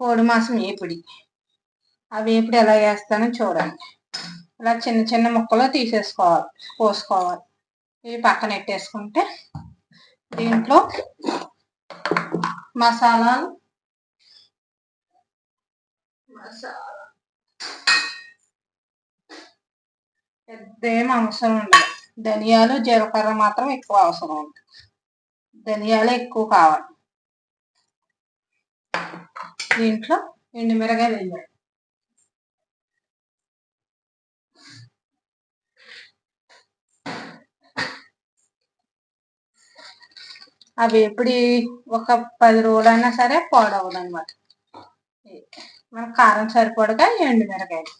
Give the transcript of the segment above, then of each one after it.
కోడి మాంసం వేపుడి ఆ వేపుడు ఎలా వేస్తానో చూడండి. ఇలా చిన్న చిన్న ముక్కలు తీసేసుకోవాలి కోసుకోవాలి. ఇవి పక్కన పెట్టేసుకుంటే దీంట్లో మసాలాలు మసాలా పెద్ద ఏమి అవసరం ఉండదు. ధనియాలు జీలకర్ర మాత్రం ఎక్కువ అవసరం ఉంటుంది ధనియాలు ఎక్కువ కావాలి. దీంట్లో ఎండుమిరగాయలు వేయాలి అవి ఎప్పుడు ఒక పది రోజులైనా సరే పాడవదు అనమాట మన కారం సరిపడగా ఎండుమిరగాయలు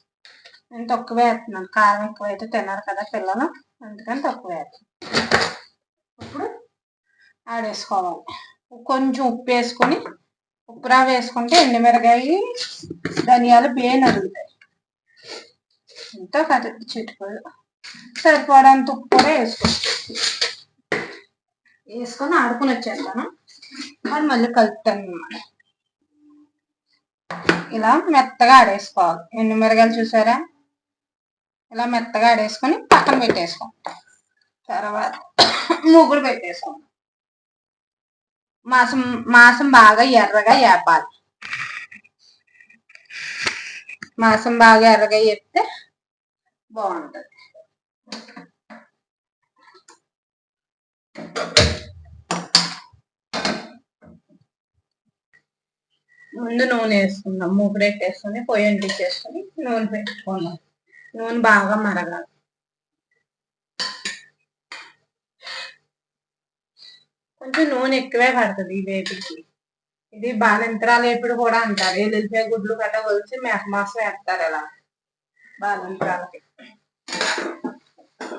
నేను తక్కువ వేస్తున్నాను. కారం ఎక్కువ అయితే తిన్నారు కదా పిల్లలు. అందుకని తక్కువ వేస్తున్నాను. ఇప్పుడు ఆడేసుకోవాలి. కొంచెం ఉప్పు వేసుకొని ఉప్పురా వేసుకుంటే ఎండుమిరగాయ ధనియాలు బియ్యం అరుగుతాయి. ఎంతో కథ చిట్టుకోదు సరిపడంత ఉప్పు కూడా వేసుకోవచ్చు. వేసుకొని ఆడుకుని వచ్చేస్తాను. మరి మళ్ళీ కలుపుతాను అన్నమాట. ఇలా మెత్తగా ఆడేసుకోవాలి. ఎండుమిరగాయలు చూసారా? ఇలా మెత్తగా ఆడేసుకొని పక్కన పెట్టేసుకోండి తర్వాత ముగ్గురు పెట్టేసుకోండి మాసం మాసం బాగా ఎర్రగా వేపాలి మాసం బాగా ఎర్రగా వేస్తే బాగుంటుంది. ముందు నూనె వేసుకుందాం. మూకుడెట్ వేసుకొని పొయ్యి అంటించేసుకొని నూనె పెట్టుకుందాం. నూనె బాగా మరగాలి. కొంచెం నూనె ఎక్కువే పడుతుంది ఈ వేపుకి ఇది బాలంతరాలు ఎప్పుడు కూడా అంటారు. ఎల్లిపాయ గుడ్లు గట్ట కొలిచి మేకమాసం వేస్తారు ఇలా బాలంతరాలకి.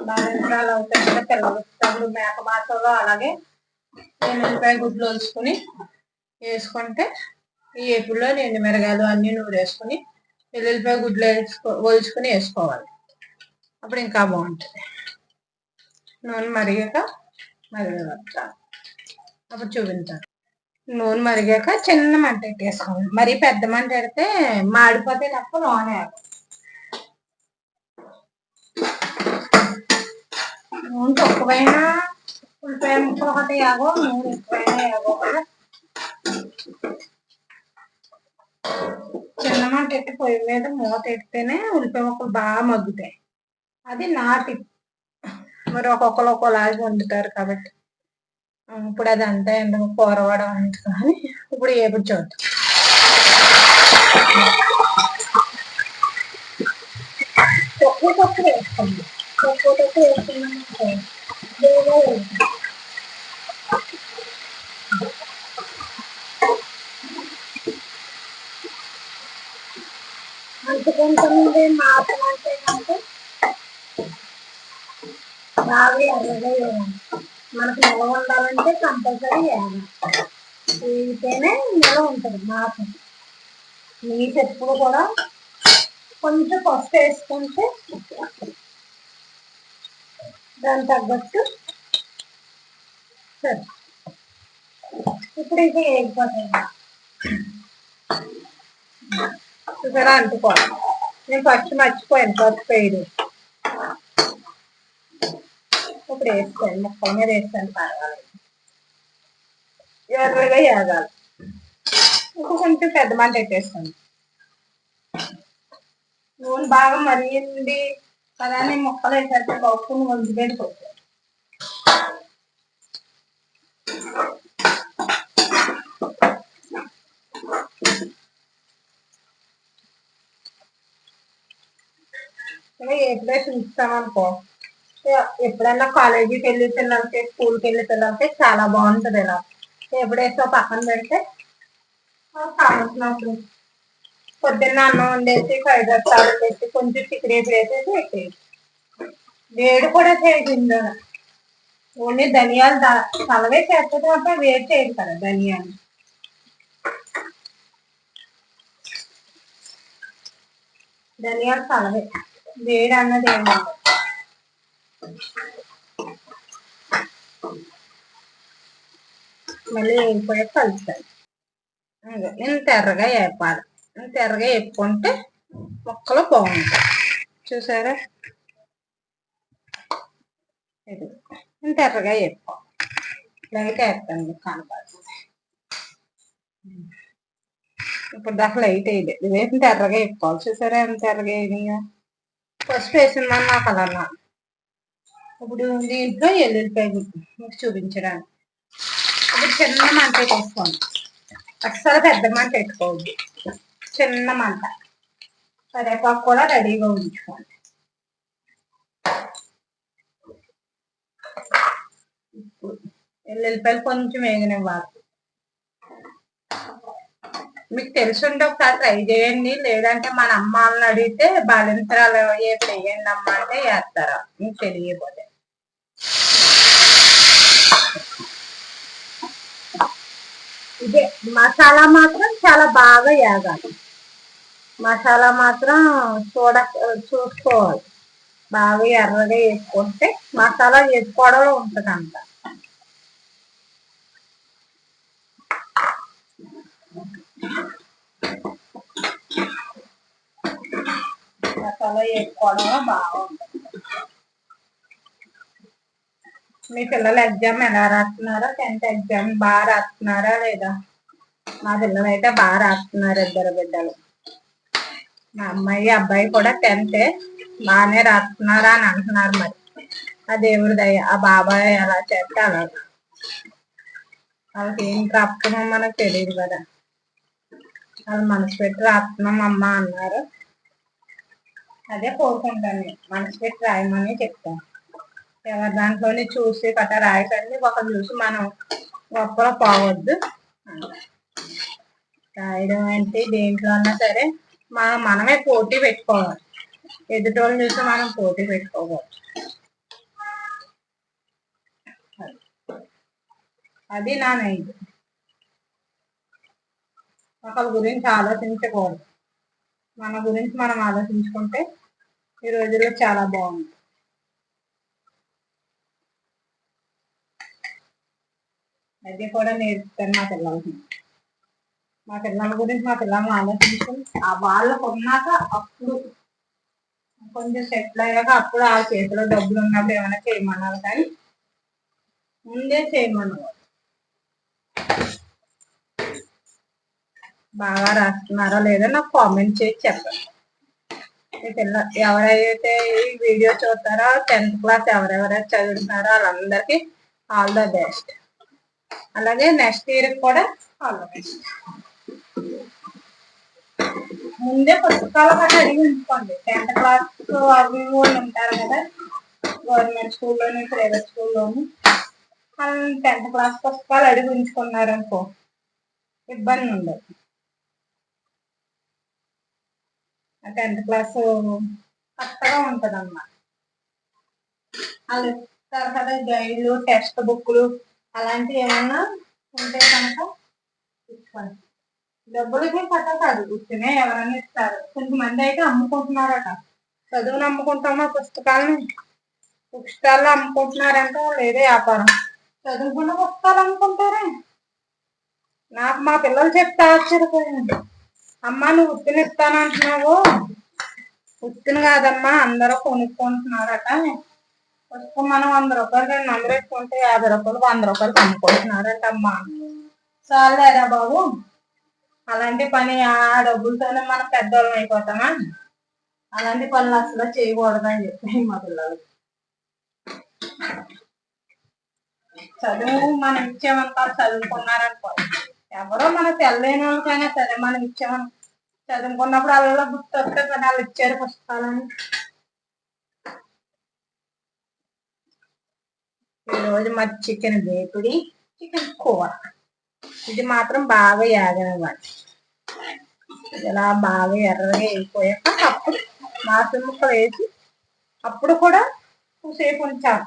బాలంతరాలు అవుతాయి కదా పిల్లలు మేక మాసంలో అలాగే ఎల్లిపాయ గుడ్లు వలుచుకుని వేసుకుంటే ఈ ఏపుల్లో ఎండు మిరగాయలు అన్ని నూరు వేసుకొని ఎల్లుల్లిపాయ గుడ్లు వేసుకో ఒలుచుకుని వేసుకోవాలి. అప్పుడు ఇంకా బాగుంటుంది. నూనె మరిగాక మరిగేస్తా అప్పుడు చూపించాలి. నూనె మరిగాక చిన్న మంట పెట్టేసుకోండి మరీ పెద్ద మంట పెడితే మాడిపోతే తప్ప నూనె నూనె తక్కువైనా ఉల్లిపాయ ముక్కలు ఒకటి యాగో నూనె ఎక్కువైనా యాగో చిన్న మంట ఎట్టి పొయ్యి మీద మూత ఎడితేనే ఉల్లిపాయ ముక్కలు బాగా మగ్గుతాయి. అది నాటి మరి ఒక్కొక్కరు ఒక్కోలాగా వండుతారు కాబట్టి. ఇప్పుడు అది అంతా ఎందుకు కూరవడం అంటే కానీ ఇప్పుడు ఏపుడు చూద్దాం. తక్కువ తక్కువ వేసుకోండి తక్కువ తక్కువ వేసుకున్నామంటే అంటుకుంటుంది మాత్రం అంటే బాగా ఎర్రగా మనకు నిల్వ ఉండాలంటే కంపల్సరీ వేయాలి వేగితేనే నిల్వ ఉంటుంది మాకు నీట్ ఎప్పుడు కూడా కొంచెం పసుపు వేసుకుంటే దాని తగ్గట్టు సరే. ఇప్పుడు ఇది వేగిపోతాయి చూసారా? అంటుకోవాలి. నేను ఫస్ట్ మర్చిపోయాను ఫస్ట్ వేయదు అప్పుడు వేసుకోండి ముక్కల మీద వేస్తాను పర్వాలేదు. ఎర్రగా ఏగాలి. ఇంకా కొంచెం పెద్ద మంట పెట్టేస్తాను నూనె బాగా మరిగింది అలానే నేను ముక్కలు వేసేస్తే పప్పుని ముందు పెట్టుకోవచ్చు ఎప్పుడైతే చూస్తామనుకో ఎప్పుడైనా కాలేజీకి వెళ్ళి పిల్లలకి స్కూల్కి వెళ్ళి పిల్లలకి చాలా బాగుంటుంది ఇలా ఎప్పుడేసో పక్కన పెడితే కావాల్సినప్పుడు పొద్దున్న అన్నం వండేసి ఫ్రైడ్ రైస్ పెట్టి కొంచెం చికెన్ వేసేసి పెట్టేసి వేడి కూడా చేయకుండా ఓన్లీ ధనియాలు తలవే చేస్తుంది తప్ప వేడి చేయదు కదా ధనియాలు. ధనియాలు తలవే. వేడి అన్నది ఏమంటారు మళ్ళీ వేగిపోయాక కలుపుతాను. ఇంత ఎర్రగా వేపాలి. ఇంత ఎర్రగా వేపుకుంటే మొక్కలు బాగుంటాయి. చూసారా? ఇది. ఇంత ఎర్రగా వేపుకో. లైట్ వేస్తాను కనపడుతుంది ఇప్పుడు దాకా లైట్ వేయలేదు. ఇంత ఎర్రగా వేపుకోవాలి. చూసారా? ఎంత ఎర్రగా వేయనిగా పసుపు వేసిందని నాకు అలా ఇప్పుడు దీంట్లో ఎల్లుల్లిపాయ మీకు చూపించడానికి. ఇప్పుడు చిన్న మంట వేసుకోండి. అస్సలు పెద్ద మంట పెట్టుకోవద్దు చిన్న మంట. కరివేపాకు కూడా రెడీగా ఉంచుకోండి. ఇప్పుడు ఎల్లుల్లిపాయలు కొంచెం వేగనివ్వాలి. మీకు తెలిసి ఉంటే ఒకసారి ట్రై చేయండి. లేదంటే మన అమ్మ వాళ్ళని అడిగితే బాలింతరాలు ఏ వేయండి అమ్మ అంటే వేస్తారా. మీకు తెలియకపోతే. ఇదే మసాలా మాత్రం చాలా బాగా వేగాలి మసాలా మాత్రం చూడ చూసుకోవాలి. బాగా ఎర్రగా వేసుకుంటే మసాలా వేసుకోవడంలో ఉంటుంది అంత మసాలా వేసుకోవడంలో బాగుంటుంది. మీ పిల్లలు ఎగ్జామ్ ఎలా రాస్తున్నారా టెన్త్ ఎగ్జామ్ బాగా రాస్తున్నారా లేదా? మా పిల్లలు అయితే బాగా రాస్తున్నారు ఇద్దరు బిడ్డలు. మా అమ్మాయి అబ్బాయి కూడా టెన్త్ బాగానే రాస్తున్నారా అని అంటున్నారు మరి. ఆ దేవుడి దయ ఆ బాబాయ్ ఎలా చేస్తే అలా వాళ్ళకి ఏం రాస్తున్నాం మనకు తెలియదు కదా. వాళ్ళు మనసు పెట్టి రాస్తున్నాం అమ్మ అన్నారు. అదే కోరుకుంటాను మనసు పెట్టి రాయమని చెప్తాను. ఎవరి దాంట్లోనే చూసి కట్ట రాయకండి. ఒకరు చూసి మనం గొప్పలో పోవద్దు. రాయడం అంటే దేంట్లో అన్నా సరే మనం మనమే పోటీ పెట్టుకోవాలి. ఎదుటోళ్ళు చూసి మనం పోటీ పెట్టుకోవాలి అది నా నైట్ ఒకరి గురించి ఆలోచించకూడదు. మన గురించి మనం ఆలోచించుకుంటే ఈ రోజుల్లో చాలా బాగుంది. అది కూడా నేర్పుతాను మా పిల్లలకి మా పిల్లల గురించి మా పిల్లల్ని ఆలోచించుకుని ఆ వాళ్ళకు ఉన్నాక అప్పుడు కొంచెం సెటిల్ అయ్యాక అప్పుడు ఆ చేతిలో డబ్బులు ఉన్నప్పుడు ఏమైనా చేయమన్నారు కానీ ముందే చేయమన్నారు. బాగా రాస్తున్నారా లేదా నాకు కామెంట్ చేసి చెప్పండి. మీ పిల్ల ఎవరైతే ఈ వీడియో చూస్తారో టెన్త్ క్లాస్ ఎవరెవరైతే చదువుతున్నారో వాళ్ళందరికీ ఆల్ ద బెస్ట్ అలాగే నెక్స్ట్ ఇయర్ కూడా ఫాలో ముందే పుస్తకాలు కూడా అడిగి ఉంచుకోండి. టెన్త్ క్లాస్ అవి వాళ్ళు ఉంటారు కదా గవర్నమెంట్ స్కూల్లోని ప్రైవేట్ స్కూల్లోని వాళ్ళని టెన్త్ క్లాస్ పుస్తకాలు అడిగి ఉంచుకున్నారనుకో ఇబ్బంది ఉండదు. టెన్త్ క్లాస్ కరెక్ట్గా ఉంటుంది అన్నమాట వాళ్ళు ఇస్తారు కదా గైడ్లు టెక్స్ట్ బుక్లు అలాంటివి ఏమన్నా ఉంటే కనుక ఇచ్చుకోండి. డబ్బులకి కథ కాదు ఇచ్చినే ఎవరన్నా ఇస్తారు. కొంతమంది అయితే అమ్ముకుంటున్నారట. చదువును అమ్ముకుంటామా పుస్తకాలను? బుక్ స్టాల్లో అమ్ముకుంటున్నారంట లేదే వ్యాపారం. చదువుకున్న పుస్తకాలు అమ్ముకుంటారే? నాకు మా పిల్లలు చెప్తే ఆశ్చర్యపోయింది అమ్మా నువ్వు ఉత్తిని ఇస్తానంటున్నావు. ఉత్తిని కాదమ్మా అందరూ కొనుక్కుంటున్నారట పుస్తకం మనం వంద రూపాయలు రెండు వందలు వేసుకుంటే యాభై రూపాయలు వంద రూపాయలు అమ్ముకుంటున్నారట అమ్మా చాలేరా బాబు? అలాంటి పని ఆ డబ్బులతోనే మనం పెద్దవాళ్ళం అయిపోతామా? అలాంటి పనులు అసలు చేయకూడదని చెప్పి మా పిల్లలు. చదువు మనం ఇచ్చేమంటారు చదువుకున్నారనుకో ఎవరో మన తెల్లైన వాళ్ళకైనా సరే మనం ఇచ్చామని చదువుకున్నప్పుడు అలా గుర్తు వస్తే వాళ్ళు ఇచ్చారు పుస్తకాలని. ఈరోజు మరి చికెన్ వేపుడి చికెన్ కూర ఇది మాత్రం బాగా యాగనమాట ఇలా బాగా ఎర్రగా వేయిపోయాక అప్పుడు మాసం ముక్కలు వేసి అప్పుడు కూడా సేపు ఉంచాను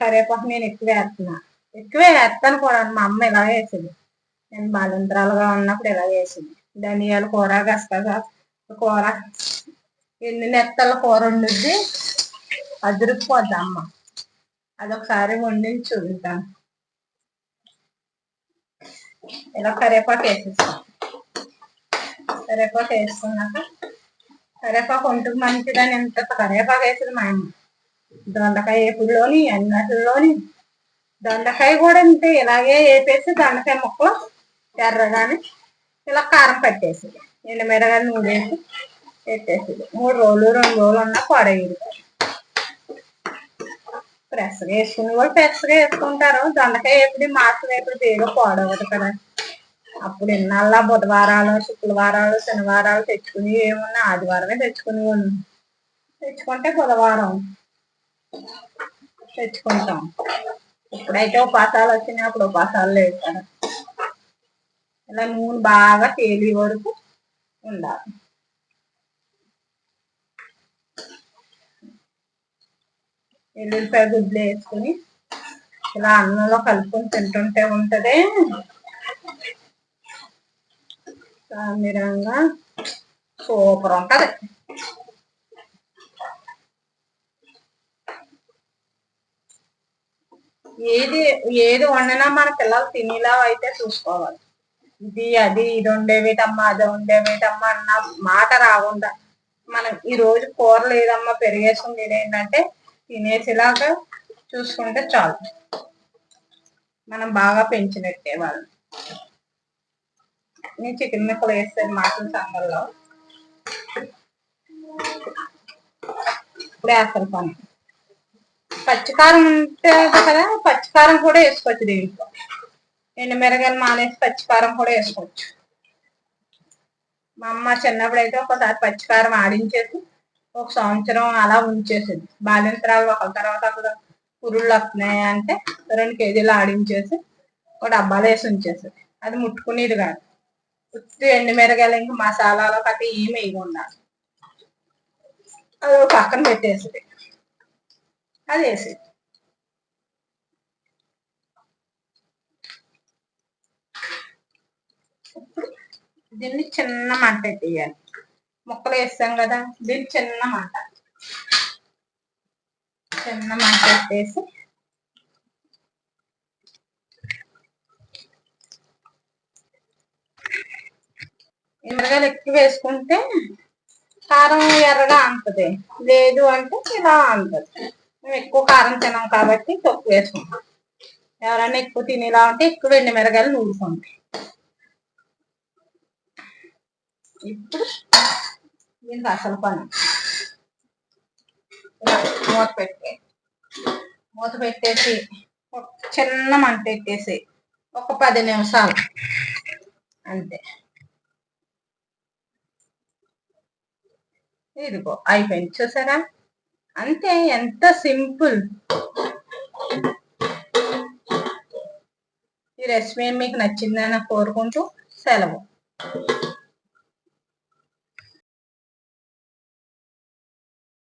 కరివేపాకు నేను ఎక్కువ వేస్తున్నా ఎక్కువ వేస్తాను కూడా మా అమ్మ ఇలా వేసింది నేను బాలింతరాలుగా ఉన్నప్పుడు ఇలా వేసింది ధనియాల కూర గసగస కూర ఎన్ని నెత్తల కూర వండుద్ది అదిరిపోద్ది అమ్మ అదొకసారి వండి చూపిస్తాను ఇలా కరేపాకు వేసేస్తాం కరేపాకు వేసుకున్నాక కరేపాకు ఒంటికి మంచిదని ఎంత కరేపాకు వేసేది మా అమ్మ. దొండకాయ వేపుడులోని అన్నట్లోని దొండకాయ కూడా అంతే ఇలాగే వేపేసి దొండకాయ ముక్కలు ఎర్రగాని ఇలా కారం పట్టేసి ఎండు నూనె నూడేసి పెట్టేసి మూడు రోజులు రెండు రోజులు ఉన్నా పాడేది ఫ్రెష్గా వేసుకుని కూడా ఫ్రెష్గా వేసుకుంటారు దొండకాయ ఎప్పుడు మాసం ఎప్పుడు తీగ పాడవదు కదా అప్పుడు ఇన్నాళ్ళ బుధవారాలు శుక్రవారాలు శనివారాలు తెచ్చుకుని ఏమున్నా ఆదివారమే తెచ్చుకుని తెచ్చుకుంటే బుధవారం. తెచ్చుకుంటాం. ఇప్పుడైతే ఉపాసాలు వచ్చినాయి అప్పుడు ఉపాసాలు లేవు కదా. ఇలా నూనె బాగా తేలి వరకు ఉండాలి. ఎల్లుల్లిపాయ గుడ్లు వేసుకుని ఇలా అన్నంలో కలుపుకొని తింటుంటే ఉంటుంది. సామిరంగా సూపర్ ఉంటుంది. ఏది ఏది వండినా మన పిల్లలు తినేలా అయితే చూసుకోవాలి. ఇది అది ఇది ఉండేవిటమ్మా అది ఉండేవిటమ్మా అన్న మాట రాకుండా. మనం ఈ రోజు కూర లేదమ్మా పెరిగేసుకుని ఏంటంటే తినేసేలాగా చూసుకుంటే చాలు. మనం బాగా పెంచినట్టే వాళ్ళు. నేను చికెన్ ముక్కలు వేస్తాను మాటల సాంబార్లో ఇప్పుడు వేస్తాను పని. పచ్చికారం ఉంటే కదా పచ్చికారం కూడా వేసుకోవచ్చు దీంట్లో. ఎండు మిరగాయలు మానేసి పచ్చికారం కూడా వేసుకోవచ్చు. మా అమ్మ చిన్నప్పుడు అయితే ఒకసారి పచ్చికారం ఆడించేసి ఒక సంవత్సరం అలా ఉంచేసింది. బాలింతరాలు ఒక తర్వాత అక్కడ పురుళ్ళు వస్తున్నాయి అంటే రెండు కేజీలు ఆడించేసి ఒక డబ్బాలు వేసి ఉంచేసేది. అది ముట్టుకునేది కాదు. ఉత్తి ఎండు మిరగాయలు ఇంకా మసాలాలు కట్టి ఏమి వేయకుండా అది పక్కన పెట్టేసేది. అది వేసేది. దీన్ని చిన్న మంట పెట్టేయాలి ముక్కలు వేస్తాం కదా దీన్ని చిన్న మంట. చిన్న మంట పెట్టేసి మిరగాయలు ఎక్కువ వేసుకుంటే కారం ఎర్రగా అంటది లేదు అంటే ఇలా అంటది మేము ఎక్కువ కారం తినాం కాబట్టి తక్కువ వేసుకుంటాం. ఎవరైనా ఎక్కువ తినేలా ఉంటే ఎక్కువ వెండి మిరగాయలు నూరుకుంటాయి ఇప్పుడు దీనికి అసలు పని? మూత పెట్టి. మూత పెట్టేసి చిన్న మంట పెట్టేసి ఒక పది నిమిషాలు అంతే. ఇదిగో అయిపోయింది చూసారా? అంతే ఎంత సింపుల్. ఈ రెసిపీ మీకు నచ్చిందని కోరుకుంటూ సెలవు.